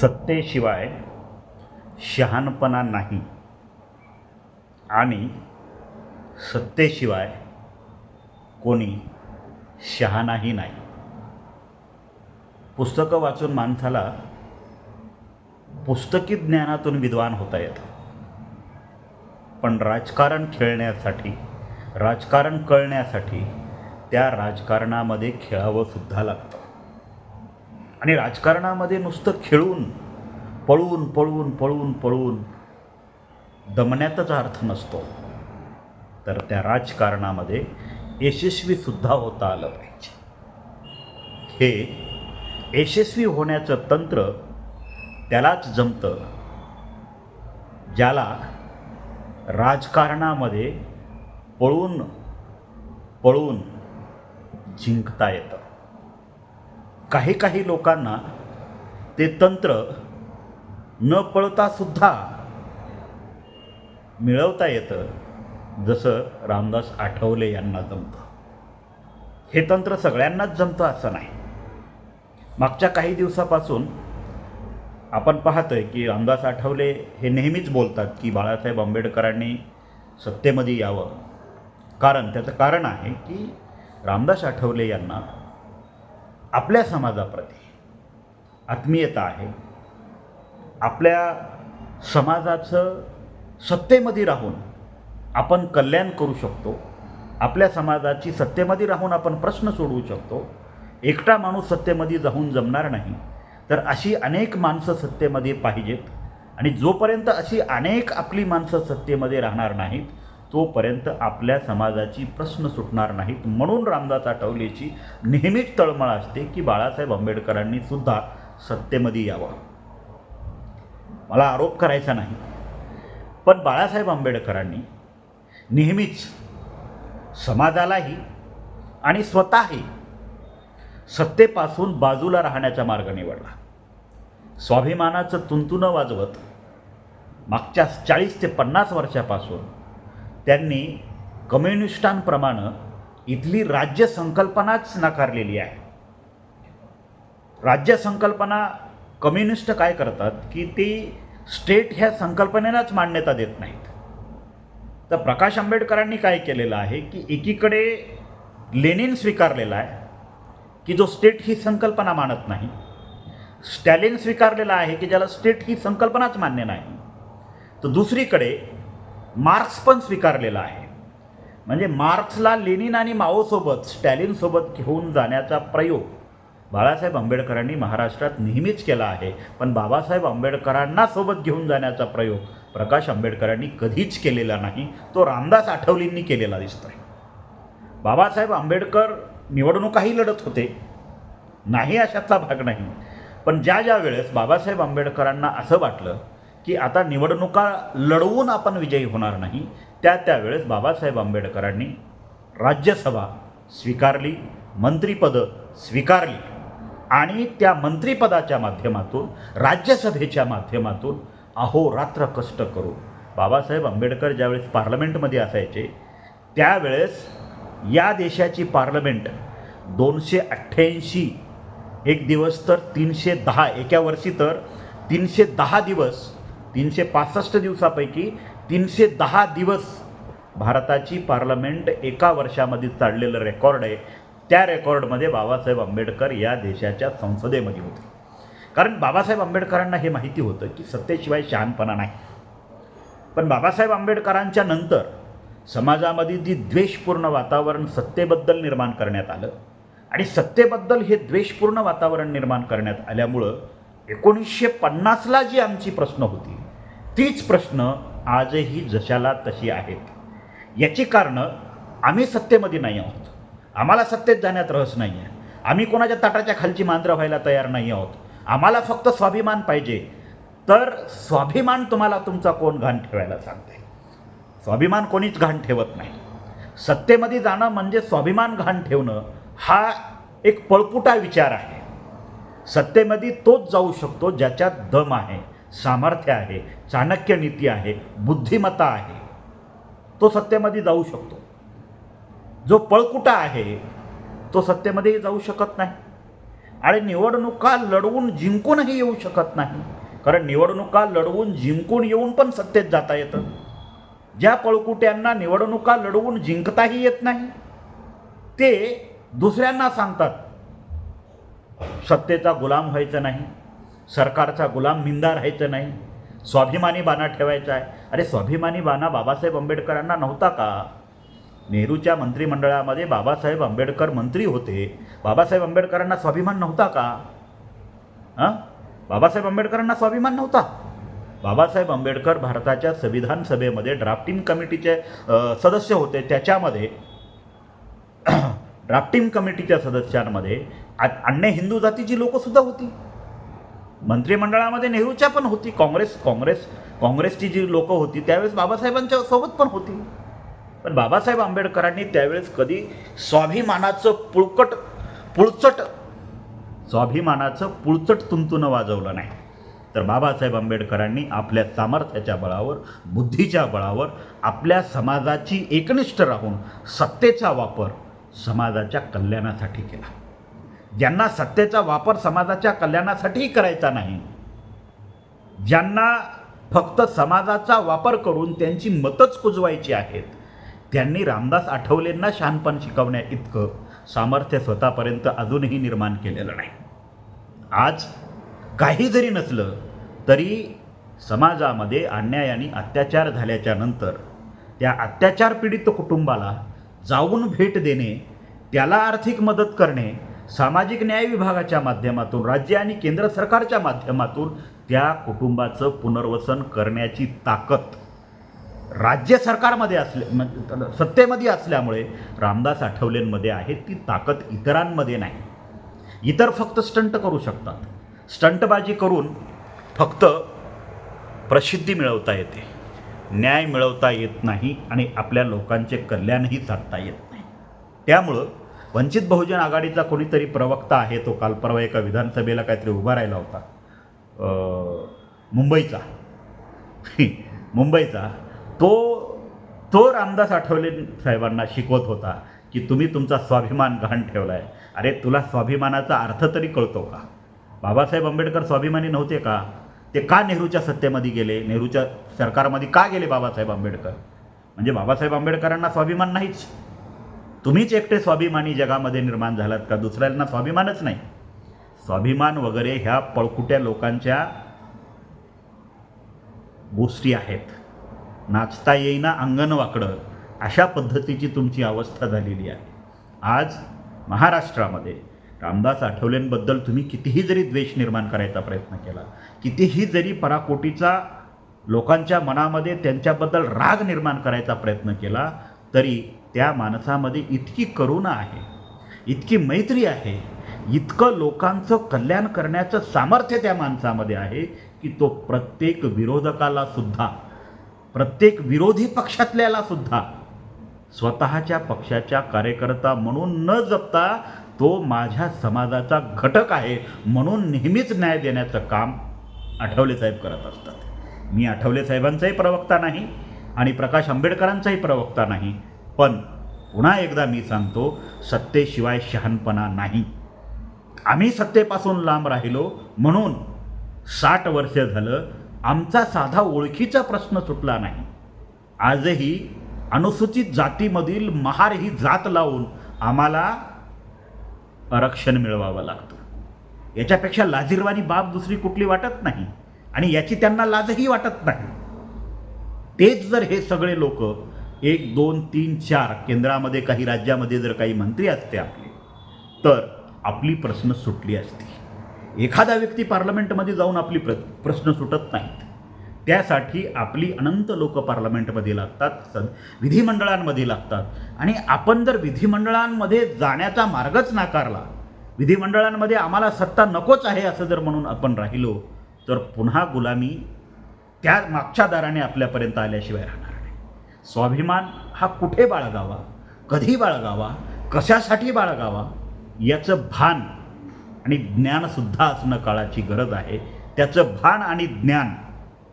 सत्तेशिवाय शहाणपणा नाही. आणि सत्तेशिवाय कोणी शहाणाही नाही. पुस्तकं वाचून माणसाला पुस्तकी ज्ञानातून विद्वान होता येतं. पण राजकारण खेळण्यासाठी राजकारण कळण्यासाठी त्या राजकारणामध्ये खेळावंसुद्धा लागतं. आणि राजकारणामध्ये नुसतं खेळून पळून पळून पळून पळून दमण्यातच अर्थ नसतो. तर त्या राजकारणामध्ये यशस्वीसुद्धा होता आलं पाहिजे. हे यशस्वी होण्याचं तंत्र त्यालाच जमतं ज्याला राजकारणामध्ये पळून पळून जिंकता येतं. काही काही लोकांना ते तंत्र न पळता सुद्धा मिळवता येतं जसं रामदास आठवले यांना जमतं. हे तंत्र सगळ्यांनाच जमतं असं नाही. मागच्या काही दिवसापासून आपण पाहतोय की रामदास आठवले हे नेहमीच बोलतात की बाळासाहेब आंबेडकरांनी सत्तेमध्ये यावं. कारण त्याचं कारण आहे की रामदास आठवले यांना आपल्या समाजाप्रती आत्मीयता आहे. आपल्या समाजाचं सत्तेमध्ये राहून आपण कल्याण करू शकतो. आपल्या समाजाची सत्तेमध्ये राहून आपण प्रश्न सोडवू शकतो. एकटा माणूस सत्तेमध्ये जाऊन जमणार नाही. तर अशी अनेक माणसं सत्तेमध्ये पाहिजेत. आणि जोपर्यंत अशी अनेक आपली माणसं सत्तेमध्ये राहणार नाहीत तोपर्यंत आपल्या समाजाची प्रश्न सुटणार नाहीत. म्हणून रामदास आठवलेची नेहमीच तळमळ असते की बाळासाहेब आंबेडकरांनी सुद्धा सत्तेमध्ये यावं. मला आरोप करायचा नाही. पण बाळासाहेब आंबेडकरांनी नेहमीच समाजालाही आणि स्वतःही सत्तेपासून बाजूला राहण्याचा मार्ग निवडला. स्वाभिमानाचं तुंतुनं वाजवत मागच्या चाळीस ते पन्नास वर्षापासून त्यांनी कम्युनिस्टांप्रमाणे इथली राज्य संकल्पनाच नाकारलेली आहे. राज्य संकल्पना कम्युनिस्ट काय करतात की ती स्टेट ह्या संकल्पनेलाच मान्यता देत नाहीत. तर प्रकाश आंबेडकरांनी काय केलेलं आहे की एकीकडे लेनिन स्वीकारलेला आहे की जो स्टेट ही संकल्पना मानत नाही. स्टॅलिन स्वीकारलेला आहे की ज्याला स्टेट ही संकल्पनाच मान्य नाही. तर दुसरीकडे मार्क्स पण स्वीकारलेला आहे. म्हणजे मार्क्सला लेनिन आणि माओसोबत स्टॅलिनसोबत घेऊन जाण्याचा प्रयोग बाळासाहेब आंबेडकरांनी महाराष्ट्रात नेहमीच केला आहे. पण बाबासाहेब आंबेडकरांना सोबत घेऊन जाण्याचा प्रयोग प्रकाश आंबेडकरांनी कधीच केलेला नाही. तो रामदास आठवलेंनी केलेला दिसतोय. बाबासाहेब आंबेडकर निवडणुकाही लढत होते. नाही अशातला भाग नाही. पण ज्या ज्या वेळेस बाबासाहेब आंबेडकरांना असं वाटलं की आता निवडणुका लढवून आपण विजयी होणार नाही त्या त्यावेळेस बाबासाहेब आंबेडकरांनी राज्यसभा स्वीकारली मंत्रिपदं स्वीकारली आणि त्या मंत्रिपदाच्या माध्यमातून राज्यसभेच्या माध्यमातून अहोरात्र कष्ट करू बाबासाहेब आंबेडकर ज्यावेळेस पार्लमेंटमध्ये असायचे त्यावेळेस या देशाची पार्लमेंट दोनशे अठ्ठ्याऐंशी एक दिवस तर तीनशे दहा एका वर्षी तर तीनशे दहा दिवस तीनशे पासष्ट दिवसापैकी तीनशे दहा दिवस भारताची पार्लमेंट एका वर्षामध्ये चाललेलं रेकॉर्ड आहे. त्या रेकॉर्डमध्ये बाबासाहेब आंबेडकर या देशाच्या संसदेमध्ये होते. कारण बाबासाहेब आंबेडकरांना हे माहिती होतं की सत्तेशिवाय शहाणपणा नाही. पण बाबासाहेब आंबेडकरांच्या नंतर समाजामध्ये जी द्वेषपूर्ण वातावरण सत्तेबद्दल निर्माण करण्यात आलं आणि सत्तेबद्दल हे द्वेषपूर्ण वातावरण निर्माण करण्यात आल्यामुळं एकोणीसशे पन्नासला जी आमची प्रश्न होती तीच प्रश्न आजही जशाला तशी आहेत. याची कारणं आम्ही सत्तेमध्ये नाही आहोत. आम्हाला सत्तेत जाण्यात रस नाही आहे आम्ही कोणाच्या ताटाच्या खालची मांजरं व्हायला तयार नाही आहोत. आम्हाला फक्त स्वाभिमान पाहिजे. तर स्वाभिमान तुम्हाला तुमचा कोण घाण ठेवायला सांगते? स्वाभिमान कोणीच घाण ठेवत नाही. सत्तेमध्ये जाणं म्हणजे स्वाभिमान घाण ठेवणं हा एक पळपुटा विचार आहे. सत्तेमध्ये तोच जाऊ शकतो ज्याच्यात दम आहे. सामर्थ्य आहे चाणक्य नीती आहे बुद्धिमत्ता आहे. तो सत्तेमध्ये जाऊ शकतो. जो पळकुटा आहे तो सत्तेमध्येही जाऊ शकत नाही. आणि निवडणुका लढवून जिंकूनही येऊ शकत नाही. कारण निवडणुका लढवून जिंकून येऊन पण सत्तेत जाता येतं. ज्या पळकुट्यांना निवडणुका लढवून जिंकताही येत नाही ते दुसऱ्यांना सांगतात सत्तेचा गुलाम व्हायचं नाही. सरकारचा गुलाम मिंदा राहायचं नाही. स्वाभिमानी बाणा ठेवायचा आहे. अरे स्वाभिमानी बाणा बाबासाहेब आंबेडकरांना नव्हता का? नेहरूच्या मंत्रिमंडळामध्ये बाबासाहेब आंबेडकर मंत्री होते. बाबासाहेब आंबेडकरांना स्वाभिमान नव्हता का? हां? बाबासाहेब आंबेडकरांना स्वाभिमान नव्हता? बाबासाहेब आंबेडकर भारताच्या संविधान सभेमध्ये ड्राफ्टिंग कमिटीचे सदस्य होते. त्याच्यामध्ये ड्राफ्टिंग कमिटीच्या सदस्यांमध्ये आ- अन्य हिंदू जातीची लोकंसुद्धा होती. मंत्रिमंडळामध्ये नेहरूच्या पण होती काँग्रेस काँग्रेस काँग्रेसची जी लोकं होती त्यावेळेस बाबासाहेबांच्या सोबत पण होती. पण बाबासाहेब आंबेडकरांनी त्यावेळेस कधी स्वाभिमानाचं पुळकट पुळचट स्वाभिमानाचं पुळचट तुंतुनं वाजवलं नाही. तर बाबासाहेब आंबेडकरांनी आपल्या सामर्थ्याच्या बळावर बुद्धीच्या बळावर आपल्या समाजाची एकनिष्ठ राहून सत्तेचा वापर समाजाच्या कल्याणासाठी केला. ज्यांना सत्तेचा वापर समाजाच्या कल्याणासाठीही करायचा नाही ज्यांना फक्त समाजाचा वापर करून त्यांची मतच कुजवायची आहेत त्यांनी रामदास आठवलेंना शहाणपण शिकवण्या इतकं सामर्थ्य स्वतःपर्यंत अजूनही निर्माण केलेलं नाही. आज काही जरी नसलं तरी समाजामध्ये अन्याय आणि अत्याचार झाल्याच्यानंतर त्या अत्याचार पीडित कुटुंबाला जाऊन भेट देणे त्याला आर्थिक मदत करणे सामाजिक न्याय विभागाच्या माध्यमातून राज्य आणि केंद्र सरकारच्या माध्यमातून त्या कुटुंबाचं पुनर्वसन करण्याची ताकद राज्य सरकारमध्ये असले सत्तेमध्ये असल्यामुळे रामदास आठवलेंमध्ये आहे ती ताकद इतरांमध्ये नाही. इतर फक्त स्टंट करू शकतात. स्टंटबाजी करून फक्त प्रसिद्धी मिळवता येते. न्याय मिळवता येत नाही आणि आपल्या लोकांचे कल्याणही साधता येत नाही. त्यामुळं वंचित बहुजन आघाडीचा कोणीतरी प्रवक्ता आहे तो काल परवा एका विधानसभेला काहीतरी उभा राहिला होता. मुंबईचा. मुंबईचा. तो तो रामदास आठवले साहेबांना शिकवत होता की तुम्ही तुमचा स्वाभिमान गहाण ठेवला आहे अरे तुला स्वाभिमानाचा अर्थ तरी कळतो का? बाबासाहेब आंबेडकर स्वाभिमानी नव्हते का? ते का नेहरूच्या सत्तेमध्ये गेले? नेहरूच्या सरकारमध्ये का गेले बाबासाहेब आंबेडकर? म्हणजे बाबासाहेब आंबेडकरांना स्वाभिमान नाहीच. तुम्हीच एकटे स्वाभिमानी जगामध्ये निर्माण झालात का? दुसऱ्यांना स्वाभिमानच नाही. स्वाभिमान वगैरे ह्या पळकुट्या लोकांच्या गोष्टी आहेत. नाचता येईना अंगण वाकडं. अशा पद्धतीची तुमची अवस्था झालेली आहे. आज महाराष्ट्रामध्ये रामदास आठवलेंबद्दल तुम्ही कितीही जरी द्वेष निर्माण करायचा प्रयत्न केला कितीही जरी पराकोटीचा लोकांच्या मनामध्ये त्यांच्याबद्दल राग निर्माण करायचा प्रयत्न केला तरी त्या माणसामध्ये इतकी करुणा आहे इतकी मैत्री आहे इतकं लोकांचं कल्याण करण्याचं सामर्थ्य त्या माणसामध्ये आहे की तो प्रत्येक विरोधकाला सुद्धा प्रत्येक विरोधी पक्षातल्याला सुद्धा स्वतःच्या पक्षाच्या कार्यकर्ता म्हणून न जपता तो माझ्या समाजाचा घटक आहे म्हणून नेहमीच न्याय देण्याचं काम आठवले साहेब करत असतात. मी आठवले साहेबांचाही प्रवक्ता नाही आणि प्रकाश आंबेडकरांचाही प्रवक्ता नाही. पण पुन्हा एकदा मी सांगतो सत्तेशिवाय शहाणपणा नाही. आम्ही सत्तेपासून लांब राहिलो म्हणून साठ वर्ष झालं आमचा साधा ओळखीचा प्रश्न सुटला नाही. आजही अनुसूचित जातीमधील महार ही जात लावून आम्हाला आरक्षण मिळवावं लागतं. याच्यापेक्षा लाजीरवाणी बाब दुसरी कुठली वाटत नाही आणि याची त्यांना लाजही वाटत नाही. तेच जर हे सगळे लोक एक दोन तीन चार केंद्रामध्ये काही राज्यामध्ये जर काही मंत्री असते आपले तर आपली प्रश्न सुटली असती. एखादा व्यक्ती पार्लमेंटमध्ये जाऊन आपली प्र प्रश्न सुटत नाहीत. त्यासाठी आपली अनंत लोक पार्लमेंटमध्ये लागतात सद विधिमंडळांमध्ये लागतात. आणि आपण जर विधिमंडळांमध्ये जाण्याचा मार्गच नाकारला विधिमंडळांमध्ये आम्हाला सत्ता नकोच आहे असं जर म्हणून आपण राहिलो तर पुन्हा गुलामी त्या मागच्या दाराने आपल्यापर्यंत आल्याशिवाय राहणार. स्वाभिमान हा कुठे बाळगावा? कधी बाळगावा? कशासाठी बाळगावा? याचं भान आणि ज्ञानसुद्धा असणं काळाची गरज आहे. त्याचं भान आणि ज्ञान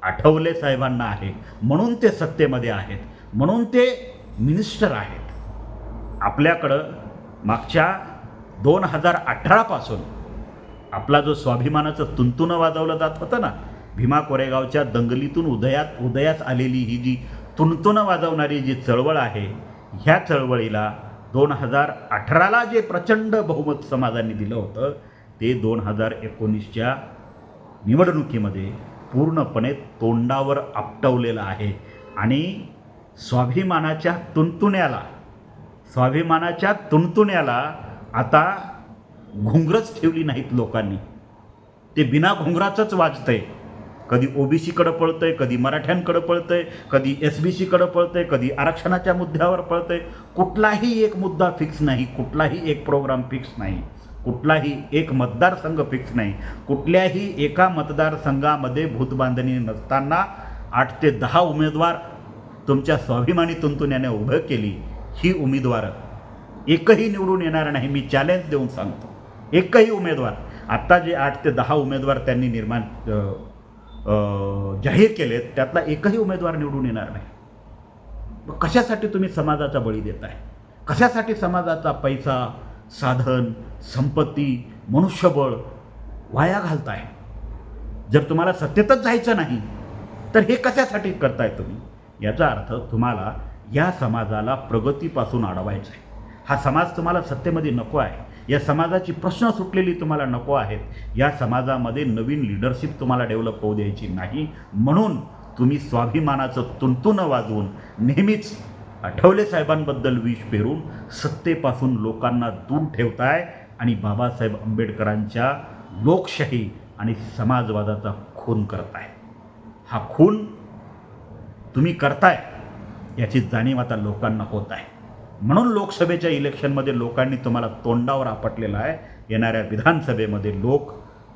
आठवले साहेबांना आहे. म्हणून ते सत्तेमध्ये आहेत. म्हणून ते मिनिस्टर आहेत. आपल्याकडं मागच्या दोन हजार अठरापासून आपला जो स्वाभिमानाचं तुंतुनं वाजवलं जात होतं ना भीमा कोरेगावच्या दंगलीतून उदयात उदयास आलेली ही जी तुणतुण वाजवणारी जी चळवळ आहे ह्या चळवळीला दोन हजार अठराला जे प्रचंड बहुमत समाजाने दिलं होतं ते दोन हजार एकोणीसच्या निवडणुकीमध्ये पूर्णपणे तोंडावर आपटवलेलं आहे. आणि स्वाभिमानाच्या तुणतुण्याला स्वाभिमानाच्या तुणतुण्याला आता घुंगरच ठेवली नाहीत लोकांनी. ते बिना घुंगराचंच वाजतंय. कधी ओबीसीकडं पळतंय कधी मराठ्यांकडं पळतंय कधी एस बी सीकडं पळतंय कधी आरक्षणाच्या मुद्द्यावर पळतंय. कुठलाही एक मुद्दा फिक्स नाही कुठलाही एक प्रोग्राम फिक्स नाही कुठलाही एक मतदारसंघ फिक्स नाही कुठल्याही एका मतदारसंघामध्ये भूतबांधणी नसताना आठ ते दहा उमेदवार तुमच्या स्वाभिमानी तुंतुण्याने उभं केली ही उमेदवार एकही निवडून येणार नाही मी चॅलेंज देऊन सांगतो. एकही उमेदवार आत्ता जे आठ ते दहा उमेदवार त्यांनी निर्माण जाहीर केलेत त्यातला एकही उमेदवार निवडून येणार नाही. मग कशासाठी तुम्ही समाजाचा बळी देताय? कशासाठी समाजाचा पैसा साधन संपत्ती मनुष्यबळ वाया घालताय? जर तुम्हाला सत्तेतच जायचं नाही तर हे कशासाठी करताय तुम्ही? याचा अर्थ तुम्हाला या समाजाला प्रगतीपासून अडवायचं आहे हा समाज तुम्हाला सत्तेमध्ये नको आहे. या समाजाची प्रश्न सुटलेली तुम्हाला नको आहेत. या समाजामध्ये नवीन लिडरशिप तुम्हाला डेव्हलप होऊ द्यायची नाही. म्हणून तुम्ही स्वाभिमानाचं तुंतुनं वाजवून नेहमीच आठवले साहेबांबद्दल विष पेरून सत्तेपासून लोकांना दूर ठेवताय आणि बाबासाहेब आंबेडकरांच्या लोकशाही आणि समाजवादाचा खून करताय. हा खून तुम्ही करताय याची जाणीव आता लोकांना होत आहे. म्हणून लोकसभेच्या इलेक्शनमध्ये लोकांनी तुम्हाला तोंडावर आपटलेलं आहे. येणाऱ्या विधानसभेमध्ये लोक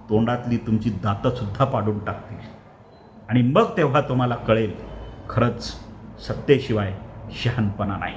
तोंडातली तुमची दातंसुद्धा पाडून टाकतील. आणि मग तेव्हा तुम्हाला कळेल खरंच सत्तेशिवाय शहाणपणा नाही.